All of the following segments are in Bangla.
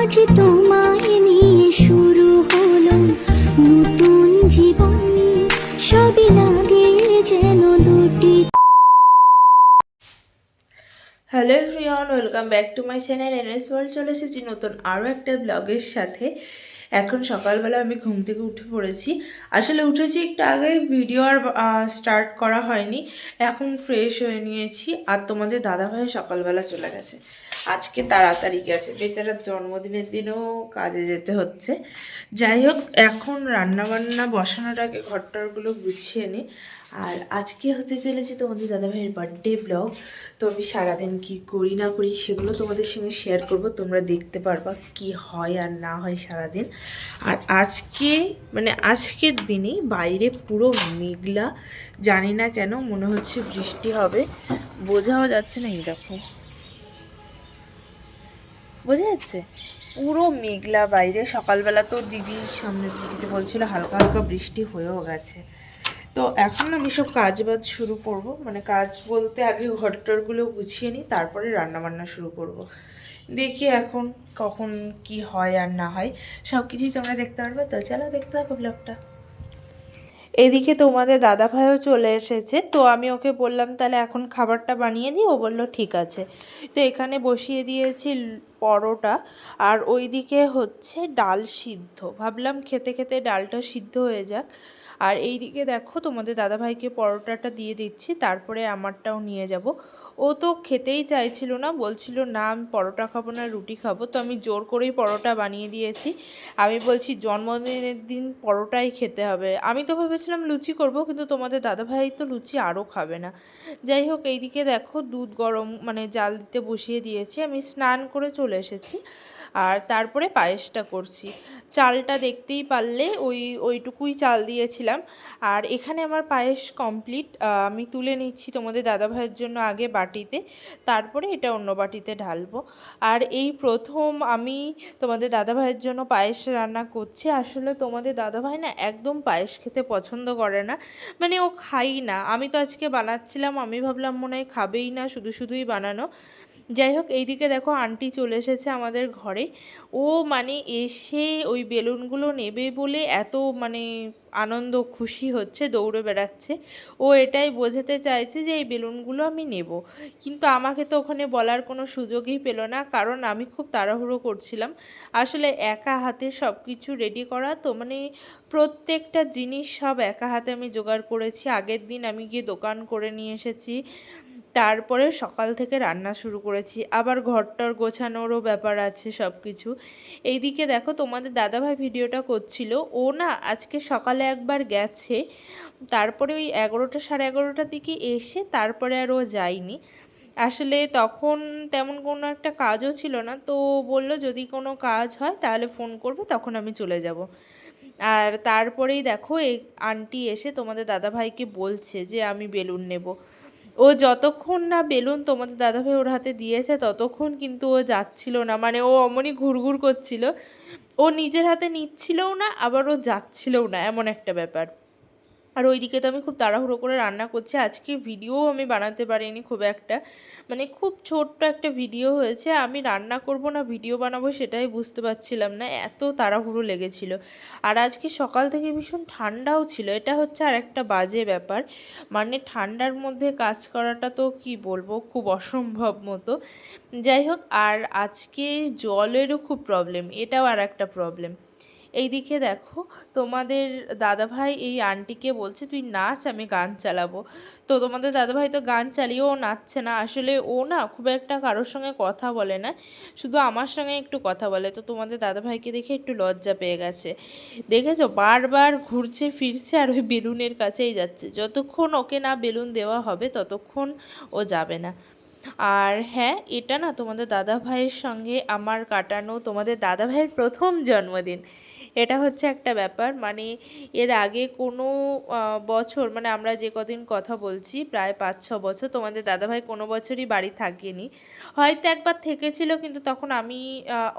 আজ তোমায় নিয়ে শুরু হলো নতুন জীবন। সবই লাগে যেন দুটি। Hello everyone welcome back to my channel NS world চলে এসেছি নতুন আরও একটা ব্লগের সাথে। এখন সকালবেলা আমি ঘুম থেকে উঠে পড়েছি। আসলে উঠেছি একটু আগে ভিডিও আর স্টার্ট করা হয়নি। এখন ফ্রেশ হয়ে নিয়েছি। আর তোমাদের দাদাভাই সকালবেলা চলে গেছে। আজকে তাড়াতাড়ি গেছে। বেচারার জন্মদিনের দিনেও কাজে যেতে হচ্ছে। যাই হোক এখন রান্নাবান্না বসানোটাকে ঘরটরগুলো গুছিয়ে নিই আর আজকে হতে চলেছে তোমাদের দাদাভাইয়ের বার্থডে ব্লগ তো আমি সারাদিন কি করি না করি সেগুলো তোমাদের সঙ্গে শেয়ার করব। তোমরা দেখতে পারবা কি হয় আর না হয় সারাদিন। আর আজকে মানে আজকের দিনে বাইরে পুরো মেঘলা, জানি না কেন, মনে হচ্ছে বৃষ্টি হবে। বোঝাও যাচ্ছে না এই দেখো। বোঝা যাচ্ছে? পুরো মেঘলা বাইরে। সকালবেলা তো দিদির সামনে দিদি বলছিল হালকা হালকা বৃষ্টি হয়েও গেছে। তো এখন আমি সব কাজ বাজ শুরু করব। মানে কাজ বলতে আগে ঘরটরগুলো গুছিয়ে নিই, তারপরে রান্নাবান্না শুরু করব। দেখি এখন কখন কি হয় আর না হয়। সব কিছুই তোমরা দেখতে পারবে। তো চলো দেখতে থাকো ব্লগটা এদিকে তোমাদের দাদা ভাইও চলে এসেছে, তো আমি ওকে বললাম, তাহলে এখন খাবারটা বানিয়ে দিই ও বলল, ঠিক আছে। তো এখানে বসিয়ে দিয়েছি পরোটা, আর ওইদিকে হচ্ছে ডাল সিদ্ধ। ভাবলাম খেতে খেতে ডালটা সিদ্ধ হয়ে যাক। আর এইদিকে দেখো তোমাদের দাদাভাইকে পরোটাটা দিয়ে দিচ্ছি, তারপরে আমারটাও নিয়ে যাব। ও তো খেতেই চাইছিল না, বলছিল, না, আমি পরোটা খাব না, রুটি খাব। তো আমি জোর করেই পরোটা বানিয়ে দিয়েছি। আমি বলছি, জন্মদিনের দিন পরোটাই খেতে হবে। আমি তো ভেবেছিলাম লুচি করব, কিন্তু তোমাদের দাদাভাই তো লুচি আরও খাবে না। যাই হোক, এইদিকে দেখো, দুধ গরম মানে জাল দিতে বসিয়ে দিয়েছি। আমি স্নান করে চলে এসেছি। আর তারপরে পায়েসটা করছি। চালটা দেখতেই পারলে ওই, ওইটুকুই চাল দিয়েছিলাম। আর এখানে আমার পায়েস কমপ্লিট আমি তুলে নিচ্ছি তোমাদের দাদাভাইয়ের জন্য আগে বাটিতে। তারপরে এটা অন্য বাটিতে ঢালবো। আর এই প্রথম আমি তোমাদের দাদাভাইয়ের জন্য পায়েস রান্না করছি। আসলে তোমাদের দাদাভাই না একদম পায়েস খেতে পছন্দ করে না। মানে ও খাই না। আমি তো আজকে বানাচ্ছিলাম, আমি ভাবলাম মনে হয় খাবেই না, শুধু শুধুই বানানো। যাই হোক এইদিকে দেখো আন্টি চলে এসেছে আমাদের ঘরে। ও মানে এসে ওই বেলুনগুলো নেবে বলে এত মানে আনন্দ, খুশি হচ্ছে, দৌড়ে বেড়াচ্ছে। ও এটাই বোঝাতে চাইছে যে এই বেলুনগুলো আমি নেব। কিন্তু আমাকে তো ওখানে বলার কোনো সুযোগই পেল না, কারণ আমি খুব তাড়াহুড়ো করছিলাম। আসলে একা হাতে সব কিছু রেডি করা তো মানে প্রত্যেকটা জিনিস সব একা হাতে আমি জোগাড় করেছি। আগের দিন আমি গিয়ে দোকান করে নিয়ে এসেছি। তারপরে সকাল থেকে রান্না শুরু করেছি। আবার ঘরটর গোছানোরও ব্যাপার আছে সব কিছু এইদিকে দেখো তোমাদের দাদাভাই ভিডিওটা করছিল। ও না আজকে সকালে একবার গেছে। তারপরে ওই এগারোটা সাড়ে এগারোটার দিকে এসে তারপরে আর ও যায়নি। আসলে তখন তেমন কোনো একটা কাজও ছিল না। তো বলল, যদি কোনো কাজ হয় তাহলে ফোন করবে, তখন আমি চলে যাব। আর তারপরেই দেখো, এই আন্টি এসে তোমাদের দাদাভাইকে বলছে যে, আমি বেলুন নেব। ও যতক্ষণ না বেলুন তোমাদের দাদাভাই ওর হাতে দিয়েছে, ততক্ষণ কিন্তু ও যাচ্ছিল না। মানে ও অমনি ঘুরঘুর করছিল। ও নিজের হাতে নিচ্ছিলও না, আবার ও যাচ্ছিলও না, এমন একটা ব্যাপার। আর ওইদিকে তো আমি খুব তাড়াহুড়ো করে রান্না করছি। আজকে ভিডিও আমি বানাতে পারিনি খুব একটা। মানে খুব ছোট্ট একটা ভিডিও হয়েছে। আমি রান্না করব না ভিডিও বানাবো সেটাই বুঝতে পারছিলাম না। এত তাড়াহুড়ো লেগেছিল। আর আজকে সকাল থেকে ভীষণ ঠান্ডাও ছিল। এটা হচ্ছে আর একটা বাজে ব্যাপার। মানে ঠান্ডার মধ্যে কাজ করাটা তো কি বলব, খুব অসম্ভব মতো। যাই হোক, আর আজকে জলেরও খুব প্রবলেম এটাও আর একটা প্রবলেম এইদিকে দেখো, তোমাদের দাদাভাই এই আন্টিকে বলছে, তুই নাচ, আমি গান চালাবো। তো তোমাদের দাদাভাই তো গান চালিয়েও নাচছে না। আসলে ও না খুব একটা কারোর সঙ্গে কথা বলে না, শুধু আমার সঙ্গে একটু কথা বলে। তো তোমাদের দাদাভাইকে দেখে একটু লজ্জা পেয়ে গেছে। দেখেছ? বারবার ঘুরছে, ফিরছে আর ওই বেলুনের কাছেই যাচ্ছে। যতক্ষণ ওকে না বেলুন দেওয়া হবে, ততক্ষণ ও যাবে না। আর হ্যাঁ এটা না তোমাদের দাদা ভাইয়ের সঙ্গে আমার কাটানো তোমাদের দাদা ভাইয়ের প্রথম জন্মদিন। এটা হচ্ছে একটা ব্যাপার। মানে এর আগে কোনো বছর মানে আমরা যে কদিন কথা বলছি প্রায় পাঁচ ছ বছর, তোমাদের দাদাভাই কোনো বছরই বাড়ি থাকেনি। হয়তো একবার থেকেছিল কিন্তু তখন আমি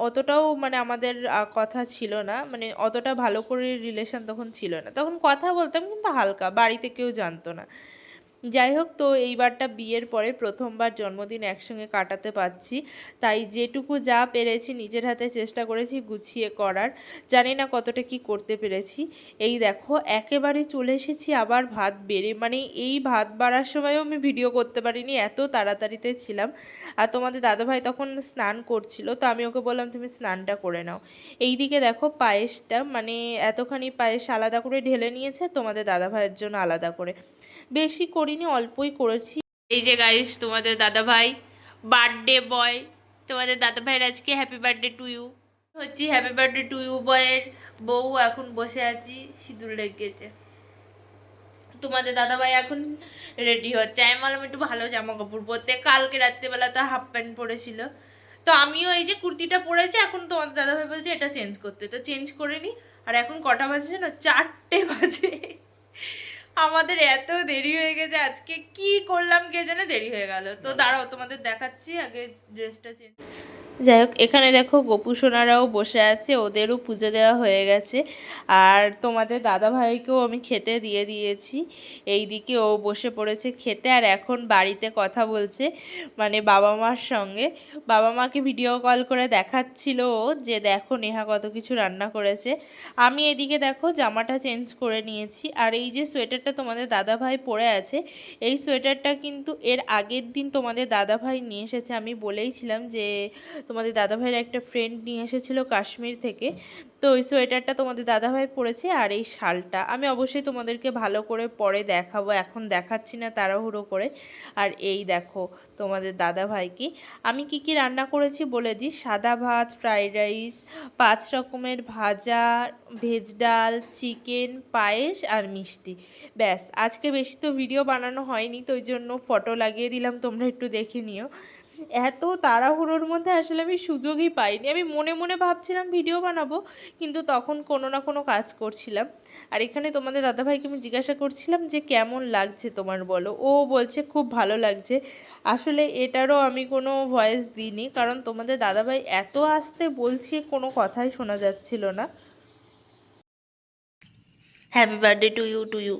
অতটাও মানে আমাদের কথা ছিল না। মানে অতটা ভালো করে রিলেশন তখন ছিল না। তখন কথা বলতাম কিন্তু হালকা, বাড়িতে কেউ জানতো না। যাই হোক তো এইবারটা বিয়ের পরে প্রথমবার জন্মদিন একসঙ্গে কাটাতে পারছি। তাই যেটুকু যা পেরেছি, নিজের হাতে চেষ্টা করেছি গুছিয়ে করার। জানি না কতটা কি করতে পেরেছি। এই দেখো, একেবারে চলে এসেছি আবার ভাত বেড়ে। মানে এই ভাত বাড়ার সময়ও আমি ভিডিও করতে পারিনি, এত তাড়াতাড়িতে ছিলাম। আর তোমাদের দাদাভাই তখন স্নান করছিল, তো আমি ওকে বললাম, তুমি স্নানটা করে নাও। এইদিকে দেখো পায়েসটা মানে এতখানি পায়েস আলাদা করে ঢেলে নিয়েছে, তোমাদের দাদাভাইয়ের জন্য আলাদা করে। বেশি করিনি, অল্পই করেছি। এই যে গাইস তোমাদের দাদাভাই বার্থডে বয় তোমাদের দাদা ভাইয়ের আজকে হ্যাপি বার্থডে টু ইউ হচ্ছে হ্যাপি বার্থডে টু ইউ বয়ের বউ, এখন বসে আছি সিঁদুর লেগেছে। তোমাদের দাদাভাই এখন রেডি হচ্ছে। আমি বললাম একটু ভালো জামা কাপড় পরতে। কালকে রাত্রেবেলা তো হাফ প্যান্ট পরেছিল। তো আমিও এই যে কুর্তিটা পরেছি, এখন তোমাদের দাদাভাই বলছে এটা চেঞ্জ করতে। তো চেঞ্জ করে নি। আর এখন কটা বাজে না চারটে বাজে। আমাদের এত দেরি হয়ে গেছে আজকে কি করলাম কে জানে দেরি হয়ে গেল। তো দাঁড়াও। তোমাদের দেখাচ্ছি আগে ড্রেসটা চেঞ্জ যাই হোক, এখানে দেখো গোপু সোনারাও বসে আছে, ওদেরও পুজো দেওয়া হয়ে গেছে। আর তোমাদের দাদা ভাইকেও আমি খেতে দিয়ে দিয়েছি। এই দিকে ও বসে পড়েছে খেতে আর এখন বাড়িতে কথা বলছে মানে বাবা মার সঙ্গে। বাবা মাকে ভিডিও কল করে দেখাচ্ছিল ও যে দেখো নেহা কত কিছু রান্না করেছে। আমি এদিকে দেখো জামাটা চেঞ্জ করে নিয়েছি। আর এই যে সোয়েটারটা তোমাদের দাদা ভাই পরে আছে, এই সোয়েটারটা কিন্তু এর আগের দিন তোমাদের দাদা ভাই নিয়ে এসেছে। আমি বলেইছিলাম যে তোমাদের দাদাভাইয়ের একটা ফ্রেন্ড নিয়ে এসেছিল কাশ্মীর থেকে। তো ওই সোয়েটারটা তোমাদের দাদাভাই পরেছে আর এই শালটা। আমি অবশ্যই তোমাদেরকে ভালো করে পরে দেখাবো, এখন দেখাচ্ছি না তাড়াহুড়ো করে। আর এই দেখো তোমাদের দাদাভাইকে। আমি কি কি রান্না করেছি বলে দিই? সাদা ভাত ফ্রাইড রাইস পাঁচ রকমের ভাজা ভেজ ডাল চিকেন পায়েস আর মিষ্টি। ব্যাস, আজকে বেশি তো ভিডিও বানানো হয়নি, তো ওই জন্য ফটো লাগিয়ে দিলাম, তোমরা একটু দেখে নিও। এত তাড়াহুড়োর মধ্যে আসলে আমি সুযোগই পাইনি। আমি মনে মনে ভাবছিলাম ভিডিও বানাবো, কিন্তু তখন কোনো না কোনো কাজ করছিলাম। আর এখানে তোমাদের দাদাভাইকে আমি জিজ্ঞাসা করছিলাম যে, কেমন লাগছে তোমার বলো? ও বলছে, খুব ভালো লাগছে। আসলে এটারও আমি কোনো ভয়েস দিইনি, কারণ তোমাদের দাদাভাই এত আসতে বলছে, কোনো কথাই শোনা যাচ্ছিল না। Happy birthday to you to you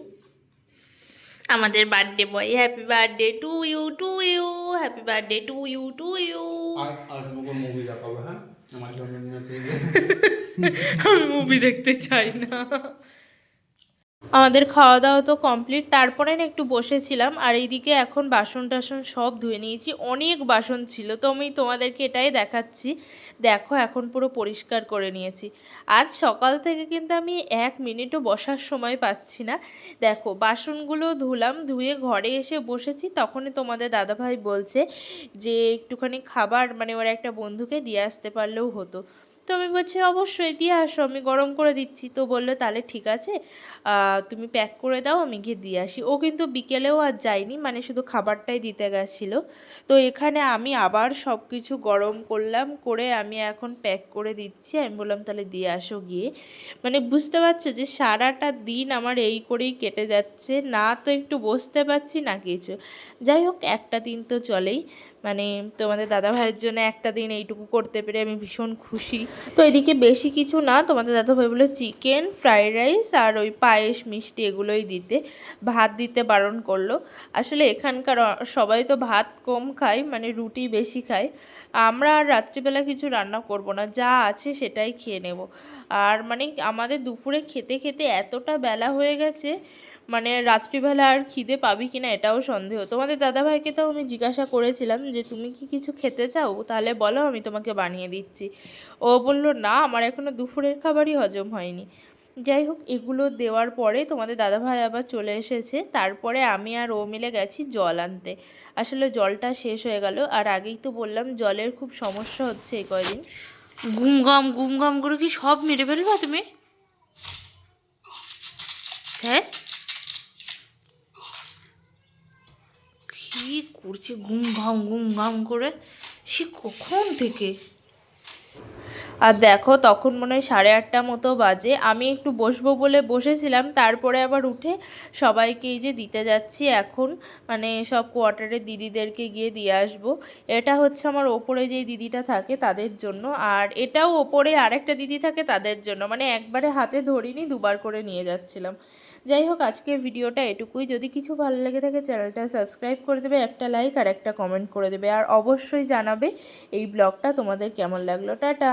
আমাদের birthday boy happy birthday to you to you happy birthday to you to you movie দেখাবো হ্যাঁ? মুভি দেখতে চাই না। আমাদের খাওয়া দাওয়া তো কমপ্লিট তারপরে না একটু বসেছিলাম, আর এইদিকে এখন বাসন টাসন সব ধুয়ে নিয়েছি। অনেক বাসন ছিল, তো আমি তোমাদেরকে এটাই দেখাচ্ছি। দেখো, এখন পুরো পরিষ্কার করে নিয়েছি। আজ সকাল থেকে কিন্তু আমি এক মিনিটও বসার সময় পাচ্ছি না। দেখো, বাসনগুলো ধুলাম, ধুয়ে ঘরে এসে বসেছি। তখনই তোমাদের দাদাভাই বলছে যে, একটুখানি খাবার মানে ওর একটা বন্ধুকে দিয়ে আসতে পারলেও হতো। তো আমি বলছি, অবশ্যই, দিয়ে আসো, আমি গরম করে দিচ্ছি। তো বলল, তাহলে ঠিক আছে তুমি প্যাক করে দাও, আমি গিয়ে দিয়ে আসি। ও কিন্তু বিকেলেও আর যায়নি মানে শুধু খাবারটাই দিতে গেছিল। তো এখানে আমি আবার সব কিছু গরম করলাম, করে আমি এখন প্যাক করে দিচ্ছি। আমি বললাম, তাহলে দিয়ে আসো গিয়ে। মানে বুঝতে পারছ যে সারাটা দিন আমার এই করেই কেটে যাচ্ছে, না তো একটু বসতে পারছি, না কিছু। যাই হোক, একটা দিন তো চলেই। মানে তোমাদের দাদা ভাইয়ের জন্য একটা দিন এইটুকু করতে পেরে আমি ভীষণ খুশি। তো এদিকে বেশি কিছু না, তোমাদের দাদা ভাই বলে চিকেন ফ্রাইড রাইস আর ওই পায়েস মিষ্টি এগুলোই দিতে। ভাত দিতে বারণ করল। আসলে এখানকার সবাই তো ভাত কম খায় মানে রুটি বেশি খায়। আমরা আর রাত্রিবেলা কিছু রান্না করব না, যা আছে সেটাই খেয়ে নেব। আর মানে আমাদের দুপুরে খেতে খেতে এতটা বেলা হয়ে গেছে মানে রাত্রিবেলা আর খিদে পাবি কিনা এটাও সন্দেহ। তোমাদের দাদাভাইকে তো আমি জিজ্ঞাসা করেছিলাম যে, তুমি কি কিছু খেতে চাও? তাহলে বলো, আমি তোমাকে বানিয়ে দিচ্ছি। ও বলল, না, আমার এখনও দুপুরের খাবারই হজম হয়নি। যাই হোক, এগুলো দেওয়ার পরে তোমাদের দাদাভাই আবার চলে এসেছে। তারপরে আমি আর ও মিলে গেছি জল আনতে। আসলে জলটা শেষ হয়ে গেল। আর আগেই তো বললাম, জলের খুব সমস্যা হচ্ছে এই কয়দিন। গুমগাম গুমগাম করে কি সব মেরে ফেলবা তুমি? হ্যাঁ? কি করছে ঘুম ঘাম ঘুম ঘাম করে? সে কখন থেকে? আর দেখো, তখন মনে হয় সাড়ে আটটা মতো বাজে। আমি একটু বসবো বলে বসেছিলাম, তারপরে আবার উঠে সবাইকে এই যে দিতে যাচ্ছি এখন। মানে সব কোয়ার্টারের দিদিদেরকে গিয়ে দিয়ে আসব। এটা হচ্ছে আমার ওপরে যেই দিদিটা থাকে তাদের জন্য। আর এটাও ওপরে আরেকটা দিদি থাকে তাদের জন্য। মানে একবারে হাতে ধরিনি, দুবার করে নিয়ে যাচ্ছিলাম। যাই হোক আজকের ভিডিওটা এটুকুই। যদি কিছু ভালো লেগে থাকে, চ্যানেলটা সাবস্ক্রাইব করে দেবে, একটা লাইক আর একটা কমেন্ট করে দেবে। আর অবশ্যই জানাবে এই ব্লগটা তোমাদের কেমন লাগল। টাটা!